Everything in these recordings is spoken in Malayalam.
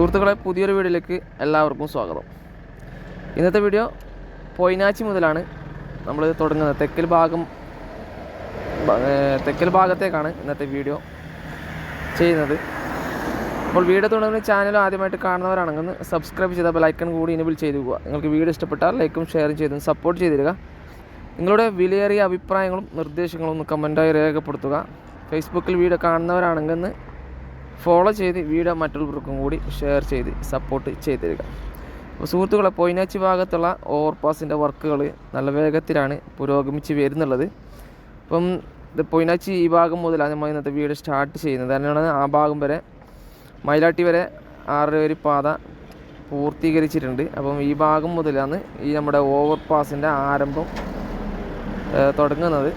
സുഹൃത്തുക്കളെ പുതിയൊരു വീഡിയോയിലേക്ക് എല്ലാവർക്കും സ്വാഗതം. ഇന്നത്തെ വീഡിയോ പൊയ്നാച്ചി മുതലാണ് നമ്മൾ തുടങ്ങുന്നത്. തെക്കൽ ഭാഗം തെക്കൽ ഭാഗത്തേക്കാണ് ഇന്നത്തെ വീഡിയോ ചെയ്യുന്നത്. അപ്പോൾ വീഡിയോ തുടങ്ങുന്ന ചാനൽ ആദ്യമായിട്ട് കാണുന്നവരാണെങ്കിൽ ഒന്ന് സബ്സ്ക്രൈബ് ചെയ്ത ബെലൈക്കൺ കൂടി ഇനിബിൾ ചെയ്തു പോകുക നിങ്ങൾക്ക് വീഡിയോ ഇഷ്ടപ്പെട്ടാൽ ലൈക്കും ഷെയറും ചെയ്തും സപ്പോർട്ട് ചെയ്തിരിക നിങ്ങളുടെ വിലയേറിയ അഭിപ്രായങ്ങളും നിർദ്ദേശങ്ങളും ഒന്ന് കമന്റായി രേഖപ്പെടുത്തുക. ഫേസ്ബുക്കിൽ വീഡിയോ കാണുന്നവരാണെങ്കിൽ ഫോളോ ചെയ്ത് വീഡിയോ മറ്റുള്ളവർക്കും കൂടി ഷെയർ ചെയ്ത് സപ്പോർട്ട് ചെയ്തിരിക അപ്പോൾ സുഹൃത്തുക്കളെ പൊയിനാച്ചി ഭാഗത്തുള്ള ഓവർപാസിന്റെ വർക്കുകൾ നല്ല വേഗത്തിലാണ് പുരോഗമിച്ച് വരുന്നുള്ളത്. അപ്പം ഇത് പൊയിനാച്ചി ഈ ഭാഗം മുതലാണ് നമ്മൾ ഇന്നത്തെ വീഡിയോ സ്റ്റാർട്ട് ചെയ്യുന്നത്. തന്നെയാണ് ആ ഭാഗം വരെ മയിലാട്ടി വരെ ആറ് വരി പാത പൂർത്തീകരിച്ചിട്ടുണ്ട്. അപ്പം ഈ ഭാഗം മുതലാണ് ഈ നമ്മുടെ ഓവർപാസിന്റെ ആരംഭം തുടങ്ങുന്നത്.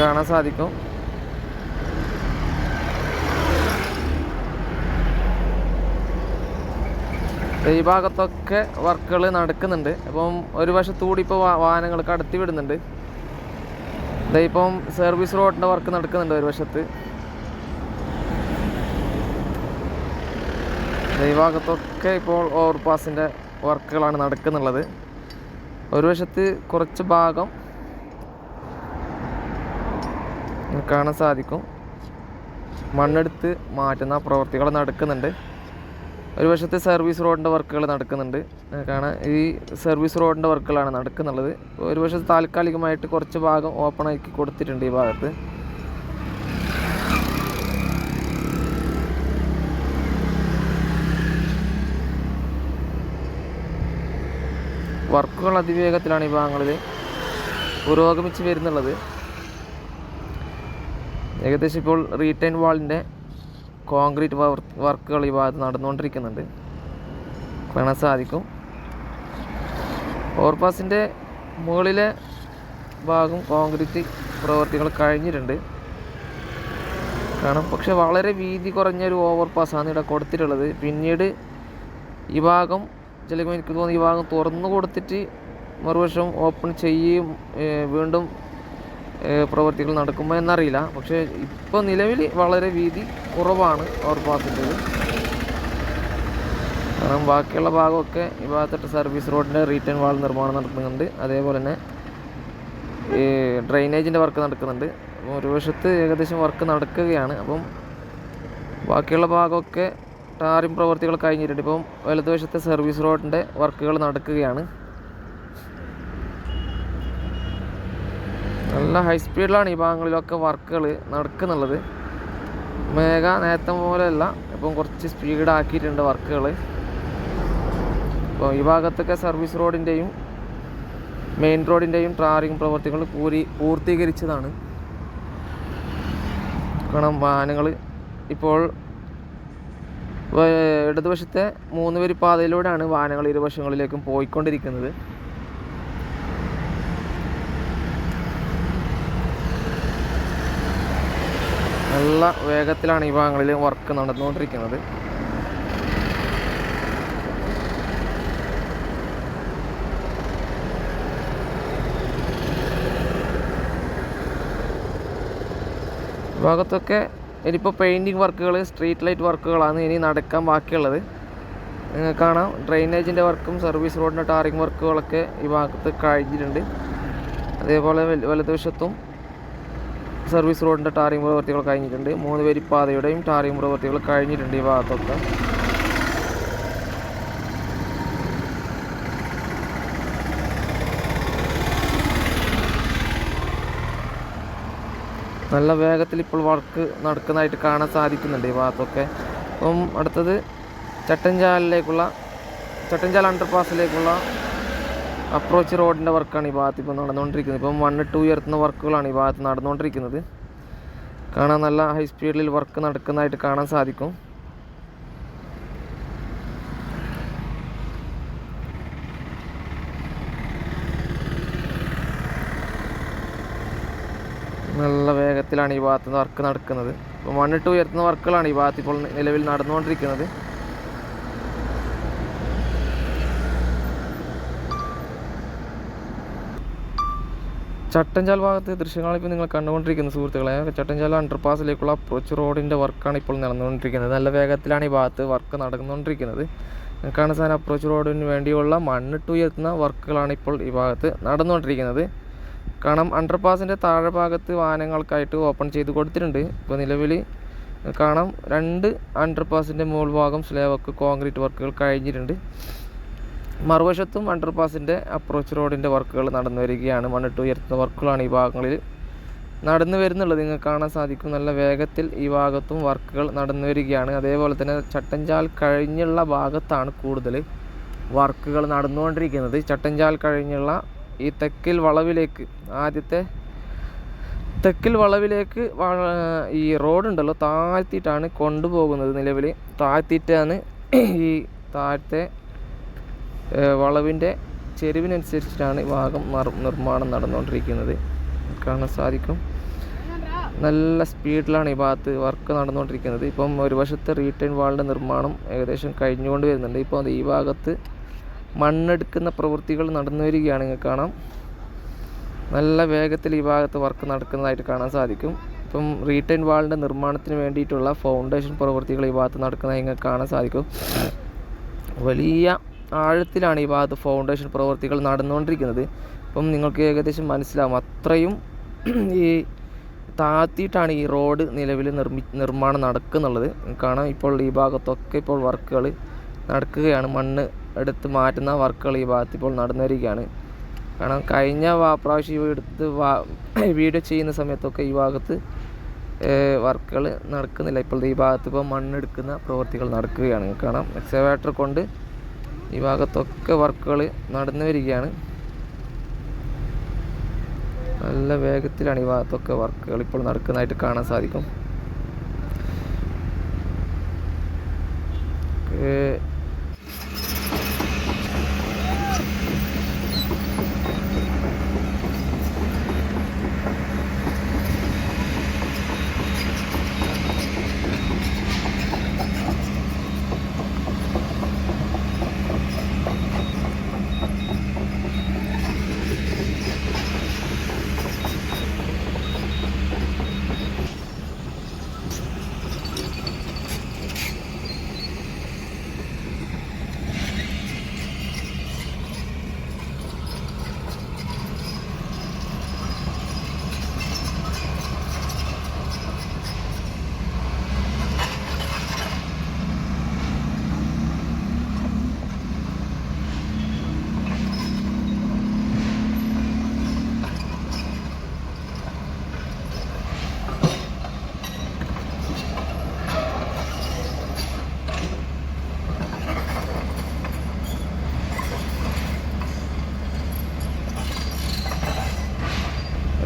കാണാൻ സാധിക്കും. ഈ ഭാഗത്തൊക്കെ വർക്കുകൾ നടക്കുന്നുണ്ട്. അപ്പം ഒരു വശത്തുകൂടി ഇപ്പോൾ വാഹനങ്ങൾ കടത്തി വിടുന്നുണ്ട്. ഇപ്പം സർവീസ് റോഡിന്റെ വർക്ക് നടക്കുന്നുണ്ട് ഒരു വശത്ത്. ഈ ഭാഗത്തൊക്കെ ഇപ്പോൾ ഓവർപാസിന്റെ വർക്കുകളാണ് നടക്കുന്നുള്ളത്. ഒരു വശത്ത് കുറച്ച് ഭാഗം നിങ്ങൾക്ക് കാണാൻ സാധിക്കും. മണ്ണെടുത്ത് മാറ്റുന്ന പ്രവർത്തികൾ നടക്കുന്നുണ്ട്. ഒരു വശത്ത് സർവീസ് റോഡിന്റെ വർക്കുകൾ നടക്കുന്നുണ്ട്. കാരണം ഈ സർവീസ് റോഡിന്റെ വർക്കുകളാണ് നടക്കുന്നുള്ളത്. ഒരു വശത്ത് താൽക്കാലികമായിട്ട് കുറച്ച് ഭാഗം ഓപ്പൺ ആക്കി കൊടുത്തിട്ടുണ്ട് ഈ ഭാഗത്ത്. വർക്കുകൾ അതിവേഗത്തിലാണ് ഈ ഭാഗങ്ങളിൽ പുരോഗമിച്ച് വരുന്നുള്ളത്. ഏകദേശം ഇപ്പോൾ റീറ്റൈൻ വാളിന്റെ കോൺക്രീറ്റ് വർക്കുകൾ ഈ ഭാഗത്ത് നടന്നുകൊണ്ടിരിക്കുന്നുണ്ട്. കാണാൻ സാധിക്കും. ഓവർപാസിന്റെ മുകളിലെ ഭാഗം കോൺക്രീറ്റ് പ്രവൃത്തികൾ കഴിഞ്ഞിട്ടുണ്ട്. കാരണം പക്ഷെ വളരെ വീതി കുറഞ്ഞൊരു ഓവർപാസ്സാണ് ഇവിടെ കൊടുത്തിട്ടുള്ളത്. പിന്നീട് ഈ ഭാഗം ചിലപ്പോൾ എനിക്ക് തോന്നുന്നു ഈ ഭാഗം തുറന്നു കൊടുത്തിട്ട് മറുവശം ഓപ്പൺ ചെയ്യും വീണ്ടും ഏർ നടക്കുമ്പോൾ നടക്കുമോ എന്നറിയില്ല. പക്ഷേ ഇപ്പോൾ നിലവിൽ വളരെ വീതി കുറവാണ് ഓവർപാസിന്റെത് കാരണം ബാക്കിയുള്ള ഭാഗമൊക്കെ ഈ ഭാഗത്തിട്ട് സർവീസ് റോഡിന്റെ റീറ്റേൺ വാൾ നിർമ്മാണം നടക്കുന്നുണ്ട്. അതേപോലെ തന്നെ ഈ ഡ്രെയിനേജിന്റെ വർക്ക് നടക്കുന്നുണ്ട്. അപ്പോൾ ഒരു വശത്ത് ഏകദേശം വർക്ക് നടക്കുകയാണ്. അപ്പം ബാക്കിയുള്ള ഭാഗമൊക്കെ ടാറിംഗ് പ്രവർത്തികൾ കഴിഞ്ഞിട്ടുണ്ട്. ഇപ്പം വലതുവശത്തെ സർവീസ് റോഡിന്റെ വർക്കുകൾ നടക്കുകയാണ്. നല്ല ഹൈ സ്പീഡിലാണ് ഈ ഭാഗങ്ങളിലൊക്കെ വർക്കുകൾ നടക്കുന്നുള്ളത്. മേഘ നേരത്തെ പോലെയല്ല ഇപ്പം കുറച്ച് സ്പീഡാക്കിയിട്ടുണ്ട് വർക്കുകൾ അപ്പോൾ ഈ ഭാഗത്തൊക്കെ സർവീസ് റോഡിന്റെയും മെയിൻ റോഡിന്റെയും ട്രാറിങ് പ്രവർത്തികൾ പൂരി പൂർത്തീകരിച്ചതാണ്. കാരണം വാഹനങ്ങൾ ഇപ്പോൾ ഇടതുവശത്തെ മൂന്ന് വരി പാതയിലൂടെയാണ് വാഹനങ്ങൾ ഇരുവശങ്ങളിലേക്കും പോയിക്കൊണ്ടിരിക്കുന്നത്. നല്ല വേഗത്തിലാണ് ഈ ഭാഗങ്ങളിൽ വർക്ക് നടന്നുകൊണ്ടിരിക്കുന്നത്. ഭാഗത്തൊക്കെ ഇനിയിപ്പോൾ പെയിന്റിങ് വർക്കുകൾ സ്ട്രീറ്റ് ലൈറ്റ് വർക്കുകളാണ് ഇനി നടക്കാൻ ബാക്കിയുള്ളത്. നിങ്ങൾക്ക് കാണാം ഡ്രെയിനേജിന്റെ വർക്കും സർവീസ് റോഡിന്റെ ടാറിങ് വർക്കുകളൊക്കെ ഈ ഭാഗത്ത് കഴിഞ്ഞിട്ടുണ്ട്. അതേപോലെ വല- വലതുവശത്തും സർവീസ് റോഡിന്റെ ടാറിംഗ് പ്രവൃത്തികൾ കഴിഞ്ഞിട്ടുണ്ട്. മൂന്ന് പേര് പാതയുടെയും ടാറിംഗ് പ്രവൃത്തികൾ കഴിഞ്ഞിട്ടുണ്ട് ഈ ഭാഗത്തൊക്കെ. നല്ല വേഗത്തിൽ ഇപ്പോൾ വർക്ക് നടക്കുന്നതായിട്ട് കാണാൻ സാധിക്കുന്നുണ്ട് ഈ ഭാഗത്തൊക്കെ. അപ്പം അടുത്തത് ചട്ടഞ്ചാലിലേക്കുള്ള ചട്ടഞ്ചാൽ അണ്ടർപാസിലേക്കുള്ള അപ്രോച്ച് റോഡിന്റെ വർക്കാണ് ഈ ഭാഗത്ത് ഇപ്പോൾ നടന്നുകൊണ്ടിരിക്കുന്നത്. ഇപ്പം വൺ ടു ഉയർത്തുന്ന വർക്കുകളാണ് ഈ ഭാഗത്ത് നടന്നുകൊണ്ടിരിക്കുന്നത്. കാണാൻ നല്ല ഹൈ സ്പീഡിൽ വർക്ക് നടക്കുന്നതായിട്ട് കാണാൻ സാധിക്കും. നല്ല വേഗത്തിലാണ് ഈ ഭാഗത്ത് വർക്ക് നടക്കുന്നത്. ഇപ്പോൾ ടു ഉയർത്തുന്ന വർക്കുകളാണ് ഈ ഭാഗത്ത് ഇപ്പോൾ നിലവിൽ നടന്നുകൊണ്ടിരിക്കുന്നത്. ചട്ടഞ്ചാൽ ഭാഗത്തെ ദൃശ്യങ്ങളാണ് ഇപ്പോൾ നിങ്ങൾ കണ്ടുകൊണ്ടിരിക്കുന്നത് സുഹൃത്തുക്കളെ. ചട്ടഞ്ചാൽ അണ്ടർപാസിലേക്കുള്ള അപ്രോച്ച് റോഡിന്റെ വർക്കാണ് ഇപ്പോൾ നടന്നുകൊണ്ടിരിക്കുന്നത്. നല്ല വേഗത്തിലാണ് ഈ ഭാഗത്ത് വർക്ക് നടന്നുകൊണ്ടിരിക്കുന്നത്. കാണാൻ സാധനം അപ്രോച്ച് റോഡിന് വേണ്ടിയുള്ള മണ്ണ് മണ്ണിട്ടുയർത്തുന്ന വർക്കുകളാണ് ഇപ്പോൾ ഈ ഭാഗത്ത് നടന്നുകൊണ്ടിരിക്കുന്നത്. കാരണം അണ്ടർപാസിന്റെ താഴെ ഭാഗത്ത് വാഹനങ്ങൾക്കായിട്ട് ഓപ്പൺ ചെയ്ത് കൊടുത്തിട്ടുണ്ട്. ഇപ്പോൾ നിലവിൽ കാണാം രണ്ട് അണ്ടർപാസിന്റെ മുകൾ ഭാഗം സ്ലേവൊക്കെ കോൺക്രീറ്റ് വർക്കുകൾ കഴിഞ്ഞിട്ടുണ്ട്. മറുവശത്തും അണ്ടർപാസിന്റെ അപ്രോച്ച് റോഡിന്റെ വർക്കുകൾ നടന്നു വരികയാണ്. മണ്ണിട്ട് ഉയർത്തുന്ന വർക്കുകളാണ് ഈ ഭാഗങ്ങളിൽ നടന്നു വരുന്നുള്ളത്. നിങ്ങൾക്ക് കാണാൻ സാധിക്കും. നല്ല വേഗത്തിൽ ഈ ഭാഗത്തും വർക്കുകൾ നടന്നു വരികയാണ്. അതേപോലെ തന്നെ ചട്ടഞ്ചാൽ കഴിഞ്ഞുള്ള ഭാഗത്താണ് കൂടുതൽ വർക്കുകൾ നടന്നുകൊണ്ടിരിക്കുന്നത്. ചട്ടഞ്ചാൽ കഴിഞ്ഞുള്ള ഈ തെക്കിൽ വളവിലേക്ക് ആദ്യത്തെ തെക്കിൽ വളവിലേക്ക് ഈ റോഡുണ്ടല്ലോ താഴ്ത്തിയിട്ടാണ് കൊണ്ടുപോകുന്നത് നിലവിൽ. താഴ്ത്തിയിട്ടാണ് ഈ താഴത്തെ വളവിന്റെ ചെരുവിനനുസരിച്ചിട്ടാണ് ഈ ഭാഗം നിർ- നിർമ്മാണം നടന്നുകൊണ്ടിരിക്കുന്നത്. കാണാൻ സാധിക്കും. നല്ല സ്പീഡിലാണ് ഈ ഭാഗത്ത് വർക്ക് നടന്നുകൊണ്ടിരിക്കുന്നത്. ഇപ്പം ഒരു വശത്ത് റീറ്റൈൻ വാളിന്റെ നിർമ്മാണം ഏകദേശം കഴിഞ്ഞുകൊണ്ട് വരുന്നുണ്ട്. ഇപ്പോൾ ഈ ഭാഗത്ത് മണ്ണെടുക്കുന്ന പ്രവൃത്തികൾ നടന്നു വരികയാണ് നിങ്ങൾക്ക് കാണാം. നല്ല വേഗത്തിൽ ഈ ഭാഗത്ത് വർക്ക് നടക്കുന്നതായിട്ട് കാണാൻ സാധിക്കും. ഇപ്പം റീറ്റൈൻ വാളിന്റെ നിർമ്മാണത്തിന് വേണ്ടിയിട്ടുള്ള ഫൗണ്ടേഷൻ പ്രവൃത്തികൾ ഈ ഭാഗത്ത് നടക്കുന്നതായി നിങ്ങൾക്ക് കാണാൻ സാധിക്കും. വലിയ ആഴത്തിലാണ് ഈ ഭാഗത്ത് ഫൗണ്ടേഷൻ പ്രവൃത്തികൾ നടന്നുകൊണ്ടിരിക്കുന്നത്. അപ്പം നിങ്ങൾക്ക് ഏകദേശം മനസ്സിലാവും അത്രയും ഈ താഴ്ത്തിയിട്ടാണ് ഈ റോഡ് നിലവിൽ നിർമ്മി നിർമ്മാണം നടക്കുന്നുള്ളത്. കാണാം ഇപ്പോൾ ഈ ഭാഗത്തൊക്കെ ഇപ്പോൾ വർക്കുകൾ നടക്കുകയാണ്. മണ്ണ് എടുത്ത് മാറ്റുന്ന വർക്കുകൾ ഈ ഭാഗത്ത് ഇപ്പോൾ നടന്നു വരികയാണ് കാരണം കഴിഞ്ഞ പ്രാവശ്യം എടുത്ത് വീഡിയോ ചെയ്യുന്ന സമയത്തൊക്കെ ഈ ഭാഗത്ത് വർക്കുകൾ നടക്കുന്നില്ല. ഇപ്പോൾ ഈ ഭാഗത്ത് ഇപ്പോൾ മണ്ണെടുക്കുന്ന പ്രവൃത്തികൾ നടക്കുകയാണ്. കാരണം എക്സവേറ്റർ കൊണ്ട് ഈ ഭാഗത്തൊക്കെ വർക്കുകൾ നടന്നു വരികയാണ്. നല്ല വേഗത്തിലാണ് ഈ ഭാഗത്തൊക്കെ വർക്കുകൾ ഇപ്പോൾ നടക്കുന്നതായിട്ട് കാണാൻ സാധിക്കും.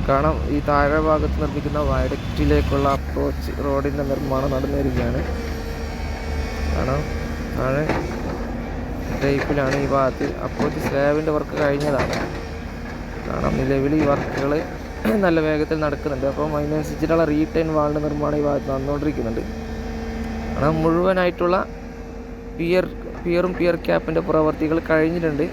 കാണാം. ഈ താഴെ ഭാഗത്ത് നിർമ്മിക്കുന്ന വയഡക്റ്റിലേക്കുള്ള അപ്രോച്ച് റോഡിന്റെ നിർമ്മാണം നടന്നു വരികയാണ് കാണാം. താഴെ ടൈപ്പിലാണ് ഈ ഭാഗത്ത്. അപ്രോച്ച് സ്ലാബിന്റെ വർക്ക് കഴിഞ്ഞതാണ്. കാണാം. നിലവിൽ ഈ വർക്കുകൾ നല്ല വേഗത്തിൽ നടക്കുന്നുണ്ട്. അപ്പം അതിനനുസരിച്ചിട്ടുള്ള റീടൈൻ വാളിന്റെ നിർമ്മാണം ഈ ഭാഗത്ത് നടന്നുകൊണ്ടിരിക്കുന്നുണ്ട്. കാരണം മുഴുവനായിട്ടുള്ള പിയർ പിയറും പിയർ ക്യാപ്പിന്റെ പ്രവർത്തികൾ കഴിഞ്ഞിട്ടുണ്ട്.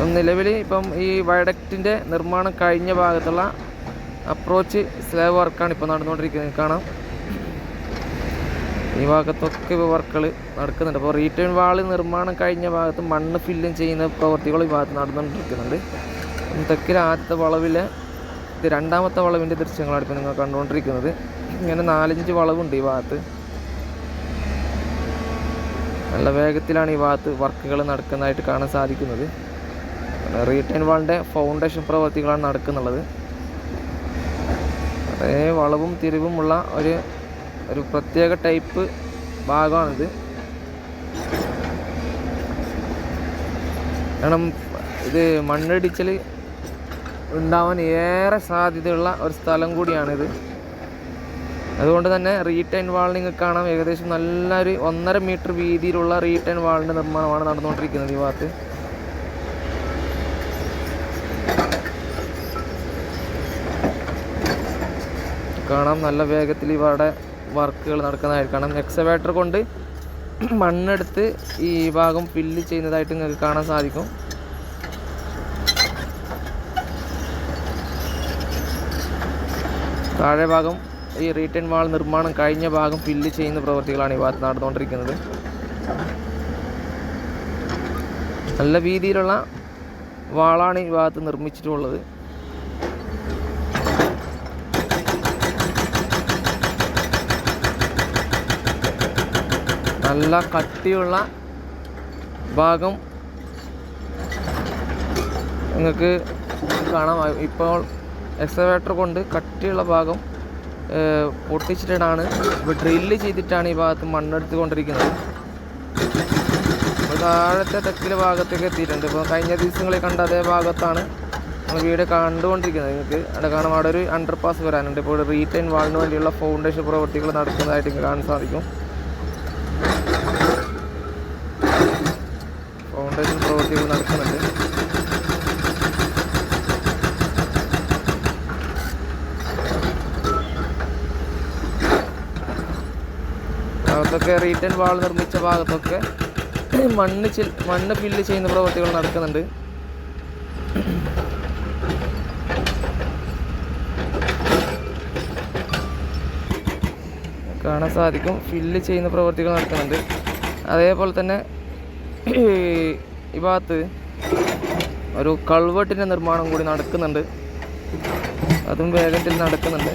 ഇപ്പം നിലവിൽ ഇപ്പം ഈ വയഡക്റ്റിന്റെ നിർമ്മാണം കഴിഞ്ഞ ഭാഗത്തുള്ള അപ്രോച്ച് സ്ലാബ് വർക്കാണ് ഇപ്പോൾ നടന്നുകൊണ്ടിരിക്കുന്നത്. കാണാം. ഈ ഭാഗത്തൊക്കെ വർക്കുകൾ നടക്കുന്നുണ്ട്. അപ്പോൾ റീറ്റേൺ വാൾ നിർമ്മാണം കഴിഞ്ഞ ഭാഗത്ത് മണ്ണ് ഫില്ലും ചെയ്യുന്ന പ്രവർത്തികൾ ഈ ഭാഗത്ത് നടന്നുകൊണ്ടിരിക്കുന്നുണ്ട്. തെക്കിൽ ആദ്യത്തെ വളവിലെ ഇത് രണ്ടാമത്തെ വളവിന്റെ ദൃശ്യങ്ങളാണ് ഇപ്പോൾ നിങ്ങൾ കണ്ടുകൊണ്ടിരിക്കുന്നത്. ഇങ്ങനെ നാലഞ്ച് വളവുണ്ട് ഈ ഭാഗത്ത്. നല്ല വേഗത്തിലാണ് ഈ ഭാഗത്ത് വർക്കുകൾ നടക്കുന്നതായിട്ട് കാണാൻ സാധിക്കുന്നത്. റീറ്റൈൻ വാളിന്റെ ഫൗണ്ടേഷൻ പ്രവർത്തികളാണ് നടക്കുന്നുള്ളത്. അതേ വളവും തിരിവും ഉള്ള ഒരു ഒരു പ്രത്യേക ടൈപ്പ് ഭാഗമാണിത്. കാരണം ഇത് മണ്ണിടിച്ചിൽ ഉണ്ടാവാൻ ഏറെ സാധ്യതയുള്ള ഒരു സ്ഥലം കൂടിയാണിത്. അതുകൊണ്ട് തന്നെ റീറ്റൈൻ വാൾ നിങ്ങൾക്ക് കാണാം. ഏകദേശം നല്ലൊരു ഒന്നര മീറ്റർ വീതിയിലുള്ള റീറ്റൈൻ വാളിന്റെ നിർമ്മാണമാണ് നടന്നുകൊണ്ടിരിക്കുന്നത് ഈ ഭാഗത്ത്. കാണാം. നല്ല വേഗത്തിൽ ഇവിടെ വർക്കുകൾ നടക്കുന്നതായിട്ട് കാണാം എക്സവേറ്റർ കൊണ്ട് മണ്ണെടുത്ത് ഈ ഭാഗം ഫില്ല് ചെയ്യുന്നതായിട്ട് നിങ്ങൾക്ക് കാണാൻ സാധിക്കും. താഴെ ഭാഗം ഈ റീറ്റേൺ വാൾ നിർമ്മാണം കഴിഞ്ഞ ഭാഗം ഫില്ല് ചെയ്യുന്ന പ്രവൃത്തികളാണ് ഈ ഭാഗത്ത് നടന്നുകൊണ്ടിരിക്കുന്നത്. നല്ല രീതിയിലുള്ള വാളാണ് ഈ ഭാഗത്ത് നിർമ്മിച്ചിട്ടുള്ളത്. നല്ല കട്ടിയുള്ള ഭാഗം നിങ്ങൾക്ക് കാണാം. ഇപ്പോൾ എക്സവേറ്റർ കൊണ്ട് കട്ടിയുള്ള ഭാഗം പൊട്ടിച്ചിട്ടാണ് ഇപ്പോൾ ഡ്രില്ല് ചെയ്തിട്ടാണ് ഈ ഭാഗത്ത് മണ്ണെടുത്ത് കൊണ്ടിരിക്കുന്നത്. താഴത്തെ തെക്കിലെ ഭാഗത്തേക്ക് എത്തിയിട്ടുണ്ട്. ഇപ്പോൾ കഴിഞ്ഞ ദിവസങ്ങളിൽ കണ്ട അതേ ഭാഗത്താണ് നമ്മൾ വീട് കണ്ടുകൊണ്ടിരിക്കുന്നത്. നിങ്ങൾക്ക് അവിടെ കാണാം. അവിടെ ഒരു അണ്ടർ പാസ് വരാനുണ്ട്. ഇപ്പോൾ റീറ്റൈൻ വാളിന് വേണ്ടിയുള്ള ഫൗണ്ടേഷൻ പ്രവൃത്തികൾ നടക്കുന്നതായിട്ട് കാണാൻ സാധിക്കും ഫൗണ്ടേഷൻ പ്രവൃത്തികൾ നടക്കുന്നുണ്ട് ഭാഗത്തൊക്കെ റീറ്റേൺ വാൾ നിർമ്മിച്ച ഭാഗത്തൊക്കെ മണ്ണ് ചിൽ മണ്ണ് ഫില്ല് ചെയ്യുന്ന പ്രവൃത്തികൾ നടക്കുന്നുണ്ട്. കാണാൻ സാധിക്കും. ഫില്ല് ചെയ്യുന്ന പ്രവൃത്തികൾ നടക്കുന്നുണ്ട്. അതേപോലെ തന്നെ ഈ ഭാഗത്ത് ഒരു കൾവെട്ടിന്റെ നിർമ്മാണം കൂടി നടക്കുന്നുണ്ട്. അതും വേഗത്തിൽ നടക്കുന്നുണ്ട്.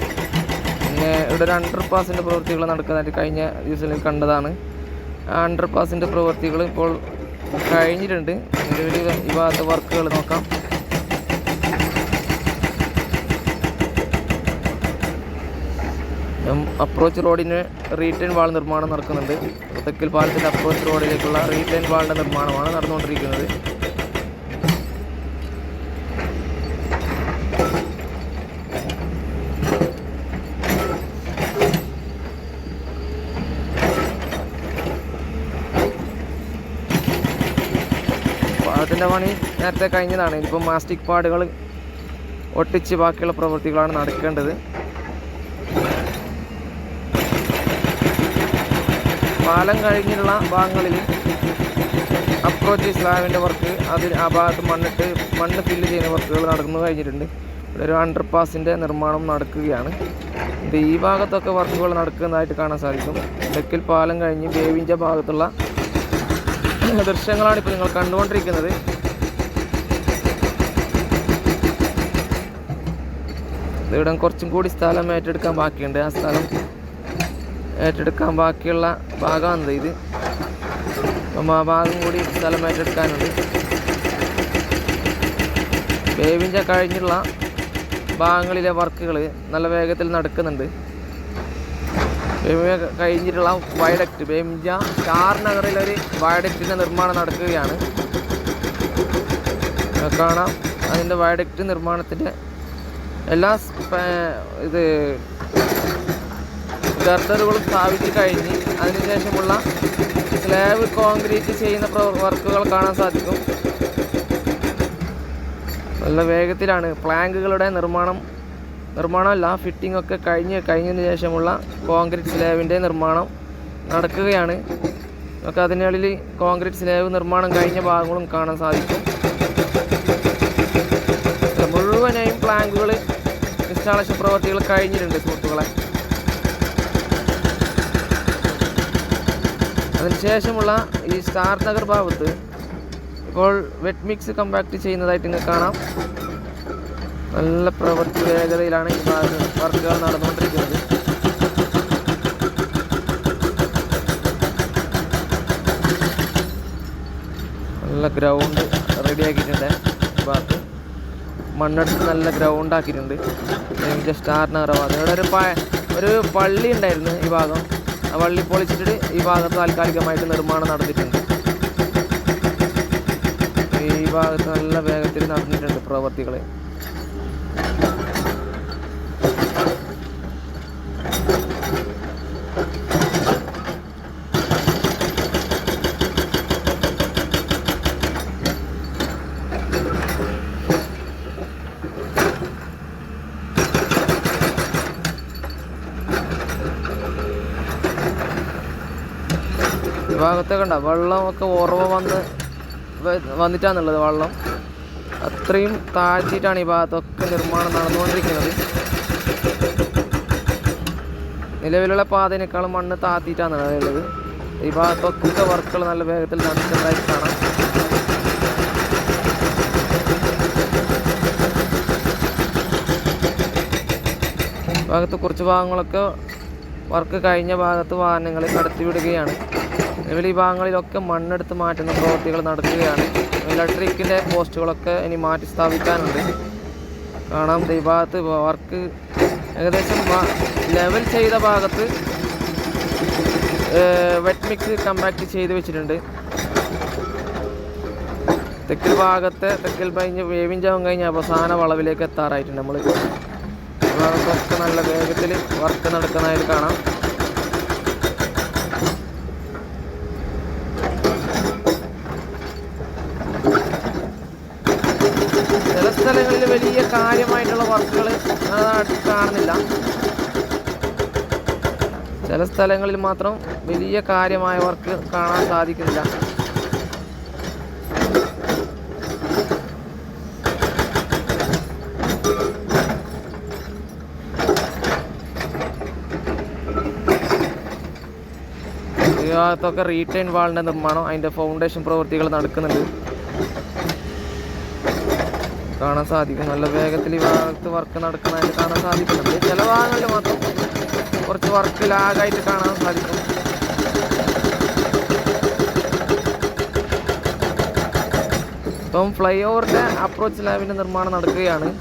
പിന്നെ ഇവിടെ ഒരു അണ്ടർ പാസിന്റെ പ്രവൃത്തികൾ നടക്കുന്നതായിട്ട് കഴിഞ്ഞ ദിവസങ്ങളിൽ കണ്ടതാണ്. ആ അണ്ടർ പാസിന്റെ പ്രവൃത്തികൾ ഇപ്പോൾ കഴിഞ്ഞിട്ടുണ്ട്. നിലവിൽ ഈ ഭാഗത്തെ വർക്കുകൾ നോക്കാം. അപ്രോച്ച് റോഡിന് റീറ്റേൺ വാൾ നിർമ്മാണം നടക്കുന്നുണ്ട്. തെക്കിൽ പാലത്തിന്റെ അപ്രോച്ച് റോഡിലേക്കുള്ള റീറ്റേൺ വാളിന്റെ നിർമ്മാണമാണ് നടന്നുകൊണ്ടിരിക്കുന്നത്. പണി നേരത്തെ കഴിഞ്ഞതാണ്. ഇനിയിപ്പോൾ മാസ്റ്റിക് പാടുകൾ ഒട്ടിച്ച് ബാക്കിയുള്ള പ്രവൃത്തികളാണ് നടക്കേണ്ടത്. പാലം കഴിഞ്ഞുള്ള ഭാഗങ്ങളിൽ അപ്രോച്ച് സ്ലാബിന്റെ വർക്ക് അതിൽ ആ ഭാഗത്ത് മണ്ണിട്ട് മണ്ണ് ഫില്ല് ചെയ്യുന്ന വർക്കുകൾ നടന്നു കഴിഞ്ഞിട്ടുണ്ട്. ഇവിടെ ഒരു അണ്ടർ പാസിന്റെ നിർമ്മാണം നടക്കുകയാണ്. ഇത് ഈ ഭാഗത്തൊക്കെ വർക്കുകൾ നടക്കുന്നതായിട്ട് കാണാൻ സാധിക്കും. തെക്കിൽ പാലം കഴിഞ്ഞ് വേവിന്റെ ഭാഗത്തുള്ള ദൃശ്യങ്ങളാണ് ഇപ്പോൾ നിങ്ങൾ കണ്ടുകൊണ്ടിരിക്കുന്നത്. ഇവിടെ കുറച്ചും കൂടി സ്ഥലം ഏറ്റെടുക്കാൻ ബാക്കിയുണ്ട്. ആ സ്ഥലം ഏറ്റെടുക്കാൻ ബാക്കിയുള്ള ഭാഗമാണ് ഇത് അപ്പം ആ ഭാഗം കൂടി സ്ഥലം ഏറ്റെടുക്കാനുണ്ട്. വേവിന്റെ കഴിഞ്ഞുള്ള ഭാഗങ്ങളിലെ വർക്കുകൾ നല്ല വേഗത്തിൽ നടക്കുന്നുണ്ട്. ബേവിഞ്ച കഴിഞ്ഞിട്ടുള്ള വയഡക്റ്റ് ബേവിഞ്ച സ്റ്റാർ നഗറിലൊരു വയഡക്റ്റിന്റെ നിർമ്മാണം നടക്കുകയാണ്. കാണാം. അതിന്റെ വയഡക്റ്റ് നിർമ്മാണത്തിന്റെ എല്ലാ ഇത് ഗർഡറുകളും സ്ഥാപിച്ച് കഴിഞ്ഞ് അതിനുശേഷമുള്ള സ്ലാബ് കോൺക്രീറ്റ് ചെയ്യുന്ന വർക്കുകൾ കാണാൻ സാധിക്കും. നല്ല വേഗത്തിലാണ്. പ്ലാങ്കുകളുടെ നിർമ്മാണം നിർമ്മാണമല്ല ഫിറ്റിംഗ് ഒക്കെ കഴിഞ്ഞ് കഴിഞ്ഞതിന് ശേഷമുള്ള കോൺക്രീറ്റ് സ്ലാബിന്റെ നിർമ്മാണം നടക്കുകയാണ്. നമുക്ക് അതിനുള്ളിൽ കോൺക്രീറ്റ് സ്ലാബ് നിർമ്മാണം കഴിഞ്ഞ ഭാഗങ്ങളും കാണാൻ സാധിക്കും. മുഴുവനായും പ്ലാങ്കുകൾ ഇൻസ്റ്റാളേഷൻ പ്രവർത്തികൾ കഴിഞ്ഞിട്ടുണ്ട് സുഹൃത്തുക്കളെ. അതിനുശേഷമുള്ള ഈ സ്റ്റാർ നഗർ ഭാഗത്ത് ഇപ്പോൾ വെറ്റ് മിക്സ് കമ്പാക്ട് ചെയ്യുന്നതായിട്ട് നിങ്ങൾക്ക് കാണാം. നല്ല പ്രവൃത്തി വേഗതയിലാണ് ഈ വർക്കുകൾ നടന്നുകൊണ്ടിരിക്കുന്നത്. നല്ല ഗ്രൗണ്ട് റെഡിയാക്കിയിട്ടുണ്ട് മണ്ണെടുത്ത് നല്ല ഗ്രൗണ്ട് ആക്കിയിട്ടുണ്ട്. സ്റ്റാർ നഗർ ഭാഗത്ത് ഇവിടെ ഒരു ഒരു പള്ളി ഉണ്ടായിരുന്നു ഈ ഭാഗം. ആ പള്ളി പൊളിച്ചിട്ട് ഈ ഭാഗത്ത് താൽക്കാലികമായിട്ട് നിർമ്മാണം നടത്തിയിട്ടുണ്ട് ഈ ഭാഗത്ത് നല്ല വേഗത്തിൽ നടന്നിട്ടുണ്ട് പ്രവർത്തികൾ ഭാഗത്തൊക്കെ വെള്ളം വെള്ളമൊക്കെ ഉറവ വന്ന് വന്നിട്ടാണുള്ളത് വെള്ളം. അത്രയും താഴ്ത്തിയിട്ടാണ് ഈ ഭാഗത്തൊക്കെ നിർമ്മാണം നടന്നുകൊണ്ടിരിക്കുന്നത്. നിലവിലുള്ള പാതയിനേക്കാളും മണ്ണ് താത്തിയിട്ടാണ് ഉള്ളത്. ഈ ഭാഗത്തൊക്കെ വർക്കുകൾ നല്ല വേഗത്തിൽ നടക്കുന്നതായി കാണാം. ഭാഗത്ത് കുറച്ച് ഭാഗങ്ങളൊക്കെ വർക്ക് കഴിഞ്ഞ ഭാഗത്ത് വാഹനങ്ങളെ കടത്തിവിടുകയാണ്. നിലവിൽ ഈ ഭാഗങ്ങളിലൊക്കെ മണ്ണെടുത്ത് മാറ്റുന്ന പ്രവൃത്തികൾ നടക്കുകയാണ് ഇലക്ട്രിക്കിന്റെ പോസ്റ്റുകളൊക്കെ ഇനി മാറ്റി സ്ഥാപിക്കാനുണ്ട്. കാണാം ഈ ഭാഗത്ത് വർക്ക് ഏകദേശം ലെവൽ ചെയ്ത ഭാഗത്ത് വെറ്റ് മിക്സ് കമ്പാക്ട് ചെയ്ത് വെച്ചിട്ടുണ്ട്. തെക്കിൽ ഭാഗത്തെ തെക്കിൽ പഴിഞ്ഞ് വേവിഞ്ചാവും കഴിഞ്ഞ് അവസാന വളവിലേക്ക് എത്താറായിട്ടുണ്ട് നമ്മൾ ഭാഗത്തൊക്കെ നല്ല വേഗത്തിൽ വർക്ക് നടക്കുന്നതായിട്ട് കാണാം ചില സ്ഥലങ്ങളിൽ വലിയ കാര്യമായിട്ടുള്ള വർക്കുകൾ കാണുന്നില്ല. ചില സ്ഥലങ്ങളിൽ മാത്രം വലിയ കാര്യമായ വർക്ക് കാണാൻ സാധിക്കുന്നില്ല. ഭാഗത്തൊക്കെ റീറ്റൈൻ വാളിന്റെ നിർമ്മാണം അതിന്റെ ഫൗണ്ടേഷൻ പ്രവൃത്തികൾ നടക്കുന്നുണ്ട്. കാണാൻ സാധിക്കും. നല്ല വേഗത്തിൽ ഈ ഭാഗത്ത് വർക്ക് നടക്കുന്നതായിട്ട് കാണാൻ സാധിക്കുന്നുണ്ട് ചില ഭാഗങ്ങളിൽ മാത്രം കുറച്ച് വർക്ക് ലാഗായിട്ട് കാണാൻ സാധിക്കും. ഇപ്പം ഫ്ലൈ ഓവറിന്റെ അപ്രോച്ച് ലാബിന്റെ നിർമ്മാണം നടക്കുകയാണ്.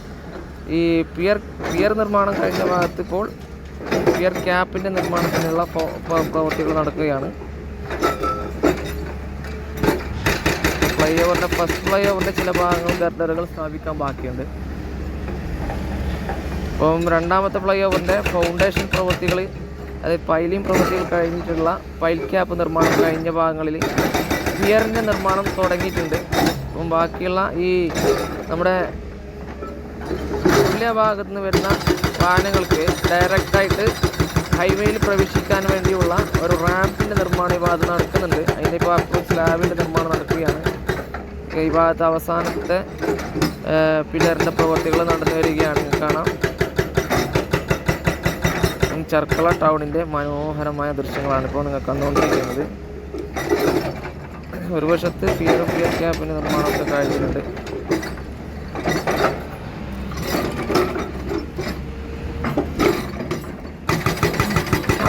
ഈ പിയർ പിയർ നിർമ്മാണം കഴിഞ്ഞ ഭാഗത്ത് ഇപ്പോൾ പിയർ ക്യാപ്പിന്റെ നിർമ്മാണത്തിനുള്ള പ്രോ- പ്രവൃത്തികൾ നടക്കുകയാണ്. ഫ്ലൈ ഓവറിന്റെ ഫസ്റ്റ് ഫ്ലൈ ഓവറിന്റെ ചില ഭാഗങ്ങൾ ഗർഡറുകൾ സ്ഥാപിക്കാൻ ബാക്കിയുണ്ട്. അപ്പം രണ്ടാമത്തെ ഫ്ലൈ ഓവറിന്റെ ഫൗണ്ടേഷൻ പ്രവൃത്തികൾ അതായത് പൈലിംഗ് പ്രവൃത്തികൾ കഴിഞ്ഞിട്ടുള്ള പൈൽ ക്യാപ്പ് നിർമ്മാണം കഴിഞ്ഞ ഭാഗങ്ങളിൽ പിയറിന്റെ നിർമ്മാണം തുടങ്ങിയിട്ടുണ്ട്. അപ്പം ബാക്കിയുള്ള ഈ നമ്മുടെ ഉള്ളിയ ഭാഗത്ത് നിന്ന് വരുന്ന വാഹനങ്ങൾക്ക് ഡയറക്റ്റായിട്ട് ഹൈവേയിൽ പ്രവേശിക്കാൻ വേണ്ടിയുള്ള ഒരു റാമ്പിന്റെ നിർമ്മാണം ഈ ഭാഗത്ത് നടക്കുന്നുണ്ട്. അതിന്റെ ഇപ്പോൾ അപ്രോച്ച് സ്ലാബിന്റെ നിർമ്മാണം നടക്കുകയാണ്. ഈ ഭാഗത്ത് അവസാനത്തെ പില്ലറിന്റെ പ്രവർത്തികൾ നടന്നു വരികയാണ്. കാണാം. ചർക്കള ടൗണിന്റെ മനോഹരമായ ദൃശ്യങ്ങളാണ് ഇപ്പോൾ നിങ്ങൾ കണ്ടുകൊണ്ടിരിക്കുന്നത്. ഒരു വശത്ത് പിയർ പിയർ ക്യാപ്പിന്റെ നിർമ്മാണമൊക്കെ കഴിഞ്ഞിട്ടുണ്ട്.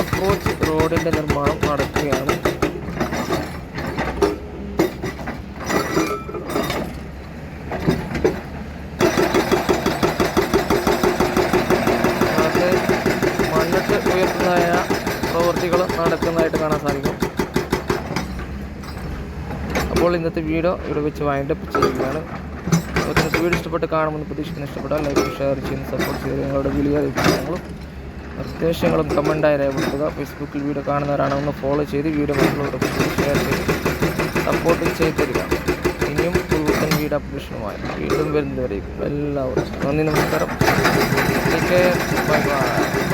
അപ്രോച്ച് റോഡിന്റെ നിർമ്മാണം നടക്കുകയാണ് അത് മണ്ണിട്ട് ഉയർത്തുന്നതായ പ്രവൃത്തികൾ നടക്കുന്നതായിട്ട് കാണാൻ സാധിക്കും അപ്പോൾ ഇന്നത്തെ വീഡിയോ ഇവിടെ വെച്ച് വൈൻഡപ്പ് ചെയ്യുകയാണ് അപ്പോൾ വീഡിയോ ഇഷ്ടപ്പെട്ട് കാണുമെന്ന് പ്രതീക്ഷിക്കുന്ന. ഇഷ്ടപ്പെട്ടാൽ ലൈക്ക് ഷെയർ ചെയ്യുന്ന സപ്പോർട്ട് ചെയ്ത് നിങ്ങളുടെ വിളിയ അഭിപ്രായങ്ങളും നിർദ്ദേശങ്ങളും കമന്റായി രേഖപ്പെടുത്തുക. ഫേസ്ബുക്കിൽ വീഡിയോ കാണുന്നവരാണ് ഒന്ന് ഫോളോ ചെയ്ത് വീഡിയോ മറ്റുള്ളവർക്ക് ഷെയർ ചെയ്ത് സപ്പോർട്ട് ചെയ്ത് തരിക. ഇനിയും പുതുക്കൻ വീഡിയോ അപ്ഡേഷനുമായി വീണ്ടും വരുന്നവരെയും എല്ലാവർക്കും നന്ദി നമസ്കാരം. Bye bye